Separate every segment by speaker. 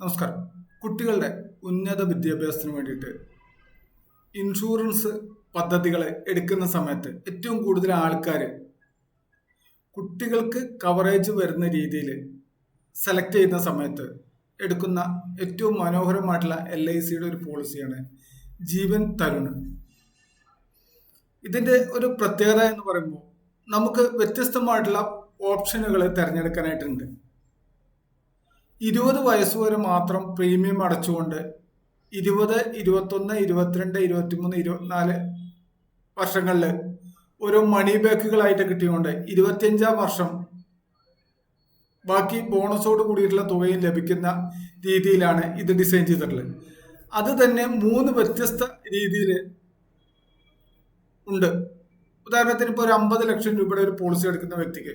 Speaker 1: നമസ്കാരം. കുട്ടികളുടെ ഉന്നത വിദ്യാഭ്യാസത്തിന് വേണ്ടിയിട്ട് ഇൻഷുറൻസ് പദ്ധതികൾ എടുക്കുന്ന സമയത്ത് ഏറ്റവും കൂടുതൽ ആൾക്കാർ കുട്ടികൾക്ക് കവറേജ് വരുന്ന രീതിയിൽ സെലക്ട് ചെയ്യുന്ന സമയത്ത് എടുക്കുന്ന ഏറ്റവും മനോഹരമായിട്ടുള്ള എൽ ഐ സിയുടെ ഒരു പോളിസിയാണ് ജീവൻ തരുണ്. ഇതിന്റെ ഒരു പ്രത്യേകത എന്ന് പറയുമ്പോൾ നമുക്ക് വ്യത്യസ്തമായിട്ടുള്ള ഓപ്ഷനുകൾ തിരഞ്ഞെടുക്കാനായിട്ടുണ്ട്. ഇരുപത് വയസ്സുവരെ മാത്രം പ്രീമിയം അടച്ചുകൊണ്ട് ഇരുപത് ഇരുപത്തൊന്ന് ഇരുപത്തിരണ്ട് ഇരുപത്തിമൂന്ന് ഇരുപത്തിനാല് വർഷങ്ങളിൽ ഓരോ മണി ബാക്കുകളായിട്ട് കിട്ടിയുകൊണ്ട് ഇരുപത്തിയഞ്ചാം വർഷം ബാക്കി ബോണസോട് കൂടിയിട്ടുള്ള തുകയും ലഭിക്കുന്ന രീതിയിലാണ് ഇത് ഡിസൈൻ ചെയ്തിട്ടുള്ളത്. അത് തന്നെ മൂന്ന് വ്യത്യസ്ത രീതിയിൽ ഉണ്ട്. ഉദാഹരണത്തിന് ഇപ്പോൾ ഒരു അമ്പത് ലക്ഷം രൂപയുടെ ഒരു പോളിസി എടുക്കുന്ന വ്യക്തിക്ക്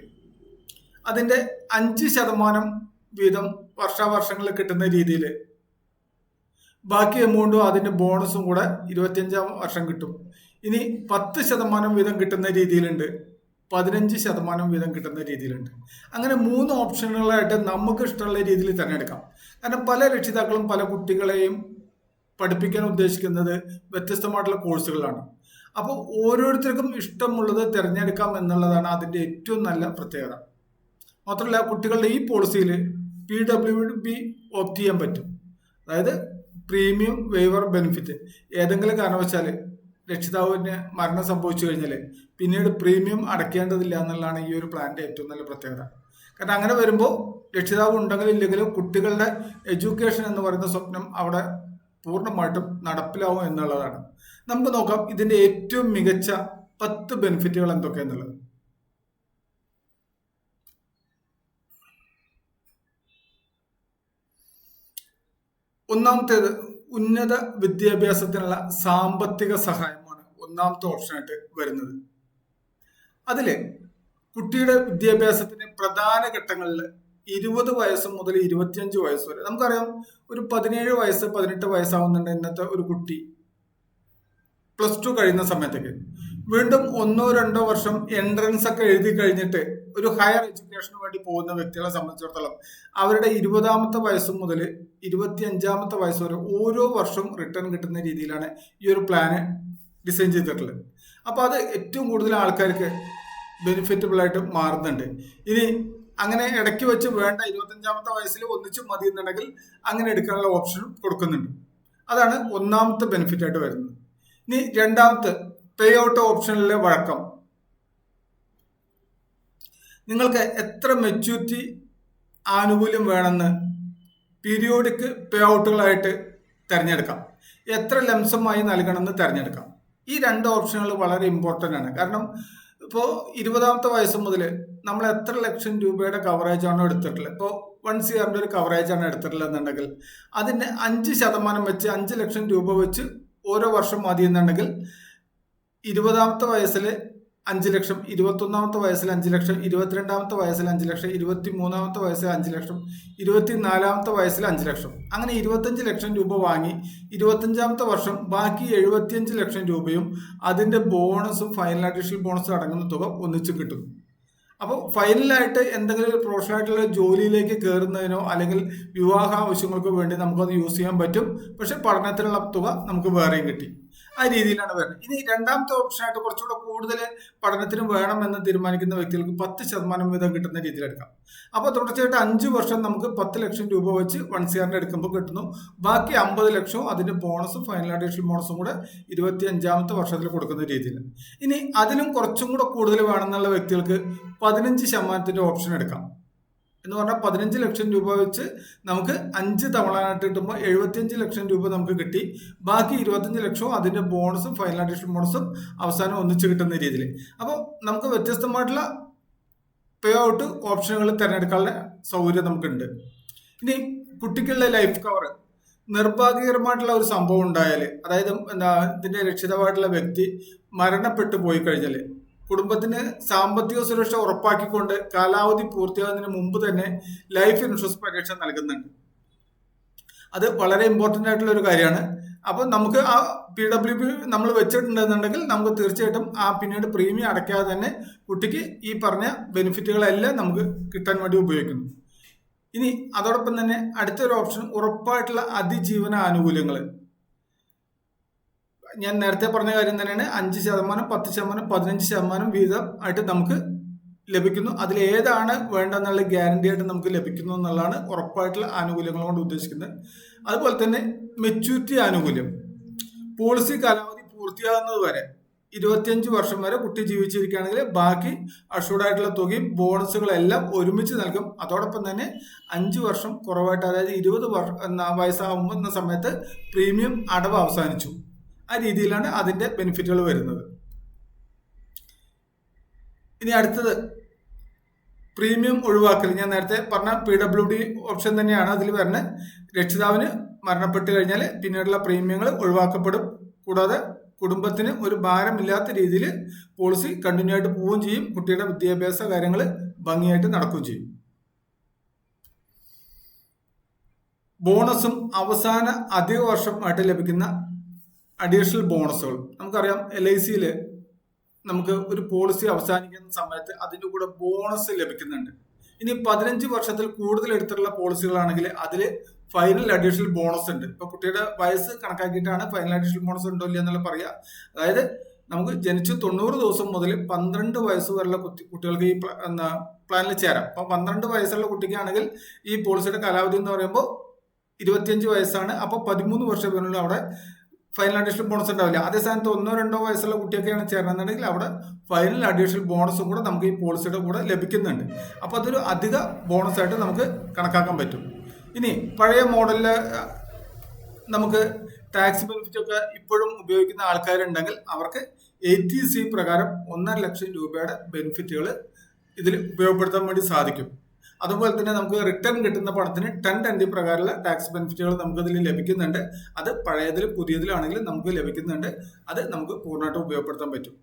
Speaker 1: അതിന്റെ അഞ്ച് ശതമാനം വീതം വർഷാവർഷങ്ങളിൽ കിട്ടുന്ന രീതിയിൽ ബാക്കി എമൗണ്ടും അതിന്റെ ബോണസും കൂടെ ഇരുപത്തിയഞ്ചാം വർഷം കിട്ടും. ഇനി പത്ത് ശതമാനം വീതം കിട്ടുന്ന രീതിയിലുണ്ട്. പതിനഞ്ച് ശതമാനം വീതം കിട്ടുന്ന രീതിയിലുണ്ട്. അങ്ങനെ മൂന്ന് ഓപ്ഷനുകളായിട്ട് നമുക്ക് ഇഷ്ടമുള്ള രീതിയിൽ തിരഞ്ഞെടുക്കാം കാരണം പല രക്ഷിതാക്കളും പല കുട്ടികളെയും പഠിപ്പിക്കാൻ ഉദ്ദേശിക്കുന്നത് വ്യത്യസ്തമായിട്ടുള്ള കോഴ്സുകളാണ് അപ്പോൾ ഓരോരുത്തർക്കും ഇഷ്ടമുള്ളത് തിരഞ്ഞെടുക്കാം എന്നുള്ളതാണ് അതിന്റെ ഏറ്റവും നല്ല പ്രത്യേകത. മാത്രമല്ല കുട്ടികളുടെ ഈ പോളിസിയിൽ പി ഡബ്ല്യു ബി ഓപ്റ്റ് ചെയ്യാൻ പറ്റും. അതായത് പ്രീമിയം വേവർ ബെനിഫിറ്റ് ഏതെങ്കിലും കാരണവശാൽ രക്ഷിതാവിന് മരണം സംഭവിച്ചു കഴിഞ്ഞാൽ പിന്നീട് പ്രീമിയം അടയ്ക്കേണ്ടതില്ല എന്നുള്ളതാണ് ഈ ഒരു പ്ലാന്റെ ഏറ്റവും നല്ല പ്രത്യേകത. കാരണം അങ്ങനെ വരുമ്പോൾ രക്ഷിതാവ് ഉണ്ടെങ്കിലും ഇല്ലെങ്കിലും കുട്ടികളുടെ എഡ്യൂക്കേഷൻ എന്ന് പറയുന്ന സ്വപ്നം അവിടെ പൂർണമായിട്ടും നടപ്പിലാവും എന്നുള്ളതാണ്. നമുക്ക് നോക്കാം ഇതിന്റെ ഏറ്റവും മികച്ച പത്ത് ബെനിഫിറ്റുകൾ എന്തൊക്കെയെന്നുള്ളത് ഒന്നാമത്തേത് ഉന്നത വിദ്യാഭ്യാസത്തിനുള്ള സാമ്പത്തിക സഹായമാണ് ഒന്നാമത്തെ ഓപ്ഷനായിട്ട് വരുന്നത്. അതിൽ കുട്ടിയുടെ വിദ്യാഭ്യാസത്തിന്റെ പ്രധാന ഘട്ടങ്ങളിൽ ഇരുപത് വയസ്സ് മുതൽ ഇരുപത്തിയഞ്ച് വയസ്സ് വരെ നമുക്കറിയാം ഒരു പതിനേഴ് വയസ്സ് പതിനെട്ട് വയസ്സാവുന്നുണ്ട് ഇന്നത്തെ ഒരു കുട്ടി. പ്ലസ് ടു കഴിയുന്ന സമയത്തേക്ക് വീണ്ടും ഒന്നോ രണ്ടോ വർഷം എൻട്രൻസ് ഒക്കെ എഴുതി കഴിഞ്ഞിട്ട് ഒരു ഹയർ എഡ്യൂക്കേഷന് വേണ്ടി പോകുന്ന വ്യക്തികളെ സംബന്ധിച്ചിടത്തോളം അവരുടെ ഇരുപതാമത്തെ വയസ്സ് മുതൽ ഇരുപത്തി അഞ്ചാമത്തെ വയസ്സ് വരെ ഓരോ വർഷവും റിട്ടേൺ കിട്ടുന്ന രീതിയിലാണ് ഈ ഒരു പ്ലാന് ഡിസൈൻ ചെയ്തിട്ടുള്ളത്. അപ്പോൾ അത് ഏറ്റവും കൂടുതൽ ആൾക്കാർക്ക് ബെനിഫിറ്റബിൾ ആയിട്ട് മാറുന്നുണ്ട്. ഇനി അങ്ങനെ ഇടയ്ക്ക് വെച്ച് വേണ്ട ഇരുപത്തഞ്ചാമത്തെ വയസ്സിൽ ഒന്നിച്ച് മതി എന്നുണ്ടെങ്കിൽ അങ്ങനെ എടുക്കാനുള്ള ഓപ്ഷനും കൊടുക്കുന്നുണ്ട്. അതാണ് ഒന്നാമത്തെ ബെനിഫിറ്റ് ആയിട്ട് വരുന്നത്. ഇനി രണ്ടാമത്തെ പേ ഔട്ട് ഓപ്ഷനിലെ വഴക്കം. നിങ്ങൾക്ക് എത്ര മെച്യൂരിറ്റി ആനുകൂല്യം വേണമെന്ന് പീരിയോഡിക് പേ ഔട്ടുകളായിട്ട് തിരഞ്ഞെടുക്കാം. എത്ര ലംസമായി നൽകണമെന്ന് തിരഞ്ഞെടുക്കാം. ഈ രണ്ട് ഓപ്ഷനുകൾ വളരെ ഇമ്പോർട്ടന്റ് ആണ്. കാരണം ഇപ്പോൾ ഇരുപതാമത്തെ വയസ്സ് മുതൽ നമ്മൾ എത്ര ലക്ഷം രൂപയുടെ കവറേജ് ആണോ എടുത്തിട്ടുള്ളത്. ഇപ്പോൾ വൺ സി ആറിന്റെ ഒരു കവറേജ് ആണ് എടുത്തിട്ടുള്ളത് അതിന് അഞ്ച് ശതമാനം വെച്ച് അഞ്ച് ലക്ഷം രൂപ വെച്ച് ഓരോ വർഷം മതി എന്നുണ്ടെങ്കിൽ ഇരുപതാമത്തെ വയസ്സിൽ അഞ്ച് ലക്ഷം ഇരുപത്തൊന്നാമത്തെ വയസ്സിൽ അഞ്ച് ലക്ഷം ഇരുപത്തിരണ്ടാമത്തെ വയസ്സിൽ അഞ്ച് ലക്ഷം ഇരുപത്തി മൂന്നാമത്തെ വയസ്സിൽ അഞ്ച് ലക്ഷം ഇരുപത്തി നാലാമത്തെ വയസ്സിൽ അഞ്ച് ലക്ഷം. അങ്ങനെ ഇരുപത്തഞ്ച് ലക്ഷം രൂപ വാങ്ങി ഇരുപത്തഞ്ചാമത്തെ വർഷം ബാക്കി എഴുപത്തിയഞ്ച് ലക്ഷം രൂപയും അതിന്റെ ബോണസും ഫൈനൽ അഡീഷണൽ ബോണസും അടങ്ങുന്ന തുക ഒന്നിച്ച് കിട്ടും. അപ്പോൾ ഫൈനലായിട്ട് എന്തെങ്കിലും പ്രൊഫഷണൽ ആയിട്ടുള്ള ജോലിയിലേക്ക് കയറുന്നതിനോ അല്ലെങ്കിൽ വിവാഹ ആവശ്യങ്ങൾക്കോ വേണ്ടി നമുക്കത് യൂസ് ചെയ്യാൻ പറ്റും. പക്ഷെ പഠനത്തിനുള്ള തുക നമുക്ക് വേറെയും കിട്ടി. ആ രീതിയിലാണ് വരുന്നത്. ഇനി രണ്ടാമത്തെ ഓപ്ഷൻ ആയിട്ട് കുറച്ചുകൂടെ കൂടുതൽ പഠനത്തിന് വേണമെന്ന് തീരുമാനിക്കുന്ന വ്യക്തികൾക്ക് പത്ത് ശതമാനം വീതം കിട്ടുന്ന രീതിയിൽ എടുക്കാം. അപ്പോൾ തുടർച്ചയായിട്ട് അഞ്ച് വർഷം നമുക്ക് പത്ത് ലക്ഷം രൂപ വെച്ച് വൺ സിയറിന് എടുക്കുമ്പോൾ കിട്ടുന്നു. ബാക്കി അമ്പത് ലക്ഷവും അതിന്റെ ബോണസും ഫൈനൽ അഡീഷണൽ ബോണസും കൂടെ ഇരുപത്തി അഞ്ചാമത്തെ വർഷത്തിൽ കൊടുക്കുന്ന രീതിയിൽ. ഇനി അതിലും കുറച്ചും കൂടെ കൂടുതൽ വേണമെന്നുള്ള വ്യക്തികൾക്ക് പതിനഞ്ച് ശതമാനത്തിന്റെ ഓപ്ഷൻ എടുക്കാം. എന്ന് പറഞ്ഞാൽ പതിനഞ്ച് ലക്ഷം രൂപ വെച്ച് നമുക്ക് അഞ്ച് തവണയായിട്ട് കിട്ടുമ്പോൾ എഴുപത്തിയഞ്ച് ലക്ഷം രൂപ നമുക്ക് കിട്ടി. ബാക്കി ഇരുപത്തഞ്ച് ലക്ഷവും അതിന്റെ ബോണസും ഫൈനൽ അഡീഷണൽ ബോണസും അവസാനം ഒന്നിച്ച് കിട്ടുന്ന രീതിയിൽ അപ്പോൾ നമുക്ക് വ്യത്യസ്തമായിട്ടുള്ള പേ ഔട്ട് ഓപ്ഷനുകൾ തിരഞ്ഞെടുക്കാനുള്ള സൗകര്യം നമുക്കുണ്ട്. ഇനി കുട്ടികളുടെ ലൈഫ് കവർ നിർഭാഗ്യകരമായിട്ടുള്ള ഒരു സംഭവം ഉണ്ടായാൽ അതായത് എന്താ ഇതിന്റെ രക്ഷിതമായിട്ടുള്ള വ്യക്തി മരണപ്പെട്ടു പോയി കഴിഞ്ഞാൽ കുടുംബത്തിന് സാമ്പത്തിക സുരക്ഷ ഉറപ്പാക്കിക്കൊണ്ട് കാലാവധി പൂർത്തിയാകുന്നതിന് മുമ്പ് തന്നെ ലൈഫ് ഇൻഷുറൻസ് പരിരക്ഷ നൽകുന്നുണ്ട്. അത് വളരെ ഇമ്പോർട്ടന്റ് ആയിട്ടുള്ള ഒരു കാര്യമാണ്. അപ്പോൾ നമുക്ക് ആ പി ഡബ്ല്യു പി നമ്മൾ വെച്ചിട്ടുണ്ടെന്നുണ്ടെങ്കിൽ നമുക്ക് തീർച്ചയായിട്ടും ആ പിന്നീട് പ്രീമിയം അടയ്ക്കാതെ തന്നെ കുട്ടിക്ക് ഈ പറഞ്ഞ ബെനിഫിറ്റുകളെല്ലാം നമുക്ക് കിട്ടാൻ വേണ്ടി ഉപയോഗിക്കുന്നു. ഇനി അതോടൊപ്പം തന്നെ അടുത്തൊരു ഓപ്ഷൻ ഉറപ്പായിട്ടുള്ള അതിജീവന ആനുകൂല്യങ്ങൾ ഞാൻ നേരത്തെ പറഞ്ഞ കാര്യം തന്നെയാണ്. അഞ്ച് ശതമാനം പത്ത് ശതമാനം പതിനഞ്ച് ശതമാനം വീതം ആയിട്ട് നമുക്ക് ലഭിക്കുന്നു. അതിൽ ഏതാണ് വേണ്ടെന്നുള്ള ഗ്യാരണ്ടി ആയിട്ട് നമുക്ക് ലഭിക്കുന്നു എന്നുള്ളതാണ് ഉറപ്പായിട്ടുള്ള ആനുകൂല്യങ്ങൾ കൊണ്ട് ഉദ്ദേശിക്കുന്നത്. അതുപോലെ തന്നെ മെച്യൂരിറ്റി ആനുകൂല്യം. പോളിസി കാലാവധി പൂർത്തിയാകുന്നത് വരെ ഇരുപത്തിയഞ്ച് വർഷം വരെ കുട്ടി ജീവിച്ചിരിക്കുകയാണെങ്കിൽ ബാക്കി അഷൂർഡ് ആയിട്ടുള്ള തുകയും ബോണസുകളെല്ലാം ഒരുമിച്ച് നൽകും. അതോടൊപ്പം തന്നെ അഞ്ച് വർഷം കുറവായിട്ട് അതായത് ഇരുപത് വയസ്സാകുമ്പോൾ എന്ന സമയത്ത് പ്രീമിയം അടവ് അവസാനിച്ചു. ആ രീതിയിലാണ് അതിന്റെ ബെനിഫിറ്റുകൾ വരുന്നത്. ഇനി അടുത്തത് പ്രീമിയം ഒഴിവാക്കൽ. ഞാൻ നേരത്തെ പറഞ്ഞ പി ഡബ്ല്യു ഡി ഓപ്ഷൻ തന്നെയാണ് അതിൽ വരുന്നത് രക്ഷിതാവിന് മരണപ്പെട്ട് കഴിഞ്ഞാൽ പിന്നീടുള്ള പ്രീമിയങ്ങൾ ഒഴിവാക്കപ്പെടും. കൂടാതെ കുടുംബത്തിന് ഒരു ഭാരമില്ലാത്ത രീതിയിൽ പോളിസി കണ്ടിന്യൂ ആയിട്ട് പോവുകയും ചെയ്യും. കുട്ടിയുടെ വിദ്യാഭ്യാസ കാര്യങ്ങൾ ഭംഗിയായിട്ട് നടക്കുകയും ചെയ്യും. ബോണസും അവസാന അധിക വർഷമായിട്ട് ലഭിക്കുന്ന അഡീഷണൽ ബോണസുകൾ നമുക്കറിയാം എൽ ഐ സിയിൽ നമുക്ക് ഒരു പോളിസി അവസാനിക്കുന്ന സമയത്ത് അതിന്റെ കൂടെ ബോണസ് ലഭിക്കുന്നുണ്ട്. ഇനി പതിനഞ്ച് വർഷത്തിൽ കൂടുതൽ എടുത്തിട്ടുള്ള പോളിസികളാണെങ്കിൽ അതിൽ ഫൈനൽ അഡീഷണൽ ബോണസ് ഉണ്ട്. ഇപ്പൊ കുട്ടിയുടെ വയസ്സ് കണക്കാക്കിയിട്ടാണ് ഫൈനൽ അഡീഷണൽ ബോണസ് ഉണ്ടോ ഇല്ല എന്നുള്ള പറയുക. അതായത് നമുക്ക് ജനിച്ച് തൊണ്ണൂറ് ദിവസം മുതൽ പന്ത്രണ്ട് വയസ്സ് വരെയുള്ള കുട്ടി കുട്ടികൾക്ക് ഈ പ്ലാനിൽ ചേരാം. അപ്പൊ പന്ത്രണ്ട് വയസ്സുള്ള കുട്ടിക്കാണെങ്കിൽ ഈ പോളിസിയുടെ കാലാവധി എന്ന് പറയുമ്പോൾ ഇരുപത്തിയഞ്ച് വയസ്സാണ്. അപ്പൊ പതിമൂന്ന് വർഷം അവിടെ ഫൈനൽ അഡീഷണൽ ബോണസ് ഉണ്ടാവില്ല. അതേ സ്ഥാനത്ത് ഒന്നോ രണ്ടോ വയസ്സുള്ള കുട്ടിയൊക്കെയാണ് ചേരണമെന്നുണ്ടെങ്കിൽ അവിടെ ഫൈനൽ അഡീഷണൽ ബോണസും കൂടെ നമുക്ക് ഈ പോളിസിയുടെ കൂടെ ലഭിക്കുന്നുണ്ട്. അപ്പോൾ അതൊരു അധിക ബോണസ് ആയിട്ട് നമുക്ക് കണക്കാക്കാൻ പറ്റും. ഇനി പഴയ മോഡലിൽ നമുക്ക് ടാക്സ് ബെനിഫിറ്റ് ഒക്കെ ഇപ്പോഴും ഉപയോഗിക്കുന്ന ആൾക്കാരുണ്ടെങ്കിൽ അവർക്ക് എയ്റ്റി സി പ്രകാരം ഒന്നര ലക്ഷം രൂപയുടെ ബെനിഫിറ്റുകൾ ഇതിൽ ഉപയോഗപ്പെടുത്താൻ വേണ്ടി സാധിക്കും. അതുപോലെ തന്നെ നമുക്ക് റിട്ടേൺ കിട്ടുന്ന പണത്തിന് ടെൻ ട്വന്റി പ്രകാരമുള്ള ടാക്സ് ബെനിഫിറ്റുകൾ നമുക്ക് നമുക്കതിൽ ലഭിക്കുന്നുണ്ട്. അത് പഴയതിലും പുതിയതിലാണെങ്കിലും നമുക്ക് ലഭിക്കുന്നുണ്ട്. അത് നമുക്ക് പൂർണമായിട്ടും ഉപയോഗപ്പെടുത്താൻ പറ്റും.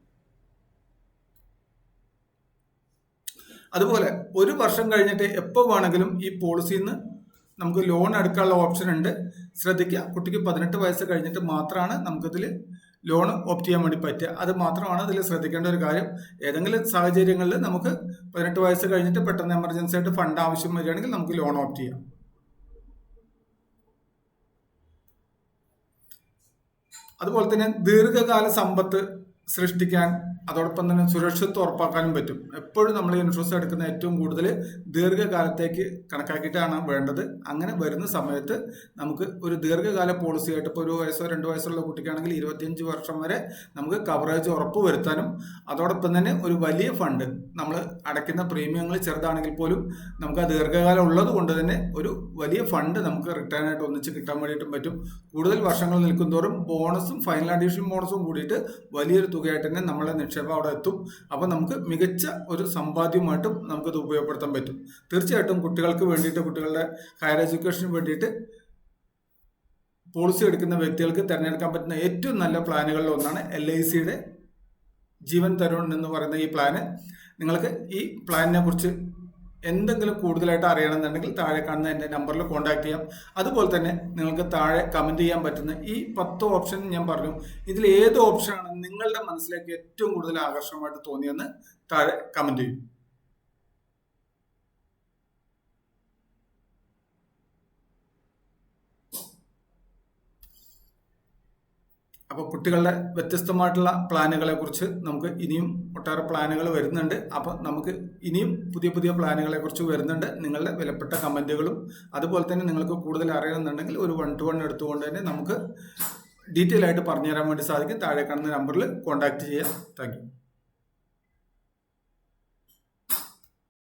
Speaker 1: അതുപോലെ ഒരു വർഷം കഴിഞ്ഞിട്ട് എപ്പോൾ വേണമെങ്കിലും ഈ പോളിസിയിൽ നിന്ന് നമുക്ക് ലോൺ എടുക്കാനുള്ള ഓപ്ഷൻ ഉണ്ട്. ശ്രദ്ധിക്കുക കുട്ടിക്ക് പതിനെട്ട് വയസ്സ് കഴിഞ്ഞിട്ട് മാത്രമാണ് നമുക്കിതിൽ ലോൺ ഓപ്റ്റ് ചെയ്യാൻ വേണ്ടി പറ്റുക. അത് മാത്രമാണ് അതിൽ ശ്രദ്ധിക്കേണ്ട ഒരു കാര്യം. ഏതെങ്കിലും സാഹചര്യങ്ങളിൽ നമുക്ക് പതിനെട്ട് വയസ്സ് കഴിഞ്ഞിട്ട് പെട്ടെന്ന് എമർജൻസി ആയിട്ട് ഫണ്ട് ആവശ്യം വരികയാണെങ്കിൽ നമുക്ക് ലോൺ ഓപ്റ്റ് ചെയ്യാം. അതുപോലെ തന്നെ ദീർഘകാല സമ്പത്ത് സൃഷ്ടിക്കാൻ അതോടൊപ്പം തന്നെ സുരക്ഷിതത്വം ഉറപ്പാക്കാനും പറ്റും. എപ്പോഴും നമ്മൾ ഇൻഷുറൻസ് എടുക്കുന്ന ഏറ്റവും കൂടുതൽ ദീർഘകാലത്തേക്ക് കണക്കാക്കിയിട്ടാണ് വേണ്ടത്. അങ്ങനെ വരുന്ന സമയത്ത് നമുക്ക് ഒരു ദീർഘകാല പോളിസി ആയിട്ട് ഇപ്പോൾ ഒരു വയസ്സോ രണ്ട് വയസ്സുള്ള കുട്ടിക്കാണെങ്കിൽ ഇരുപത്തിയഞ്ച് വർഷം വരെ നമുക്ക് കവറേജ് ഉറപ്പ് വരുത്താനും അതോടൊപ്പം തന്നെ ഒരു വലിയ ഫണ്ട് നമ്മൾ അടയ്ക്കുന്ന പ്രീമിയങ്ങൾ ചെറുതാണെങ്കിൽ പോലും നമുക്ക് ആ ദീർഘകാലം ഉള്ളത് കൊണ്ട് തന്നെ ഒരു വലിയ ഫണ്ട് നമുക്ക് റിട്ടേൺ ആയിട്ട് ഒന്നിച്ച് കിട്ടാൻ വേണ്ടിയിട്ടും പറ്റും. കൂടുതൽ വർഷങ്ങൾ നിൽക്കുന്നതോറും ബോണസും ഫൈനൽ അഡീഷൻ ബോണസും കൂടിയിട്ട് വലിയൊരു തുകയായിട്ട് തന്നെ നമ്മളെ നിക്ഷേപം അവിടെ എത്തും. അപ്പോൾ നമുക്ക് മികച്ച ഒരു സമ്പാദ്യമായിട്ടും നമുക്കത് ഉപയോഗപ്പെടുത്താൻ പറ്റും. തീർച്ചയായിട്ടും കുട്ടികൾക്ക് വേണ്ടിയിട്ട് കുട്ടികളുടെ ഹയർ എഡ്യൂക്കേഷന് വേണ്ടിയിട്ട് പോളിസി എടുക്കുന്ന വ്യക്തികൾക്ക് തിരഞ്ഞെടുക്കാൻ പറ്റുന്ന ഏറ്റവും നല്ല പ്ലാനുകളിൽ ഒന്നാണ് എൽ ഐ സിയുടെ ജീവൻ തരുൺ എന്ന് പറയുന്ന ഈ പ്ലാന് നിങ്ങൾക്ക് ഈ പ്ലാനിനെ കുറിച്ച് എന്തെങ്കിലും കൂടുതലായിട്ട് അറിയണമെന്നുണ്ടെങ്കിൽ താഴെ കാണുന്ന എന്റെ നമ്പറിൽ കോൺടാക്ട് ചെയ്യാം. അതുപോലെ തന്നെ നിങ്ങൾക്ക് താഴെ കമന്റ് ചെയ്യാൻ പറ്റുന്ന ഈ പത്ത് ഓപ്ഷൻ ഞാൻ പറഞ്ഞു. ഇതിൽ ഏത് ഓപ്ഷനാണ് നിങ്ങളുടെ മനസ്സിലേക്ക് ഏറ്റവും കൂടുതൽ ആകർഷകമായിട്ട് തോന്നിയെന്ന് താഴെ കമന്റ് ചെയ്യും. അപ്പോൾ കുട്ടികളുടെ വ്യത്യസ്തമായിട്ടുള്ള പ്ലാനുകളെ കുറിച്ച് നമുക്ക് ഇനിയും ഒട്ടേറെ പ്ലാനുകൾ വരുന്നുണ്ട്. അപ്പോൾ നമുക്ക് ഇനിയും പുതിയ പുതിയ പ്ലാനുകളെ കുറിച്ച് വരുന്നുണ്ട്. നിങ്ങളുടെ വിലപ്പെട്ട കമന്റുകളും അതുപോലെ തന്നെ നിങ്ങൾക്ക് കൂടുതൽ അറിയണമെന്നുണ്ടെങ്കിൽ ഒരു വൺ ടു വൺ എടുത്തുകൊണ്ട് തന്നെ നമുക്ക് ഡീറ്റെയിൽ ആയിട്ട് പറഞ്ഞുതരാൻ വേണ്ടി സാധിക്കും. താഴെ കാണുന്ന നമ്പറിൽ കോൺടാക്ട് ചെയ്യാം താങ്ക്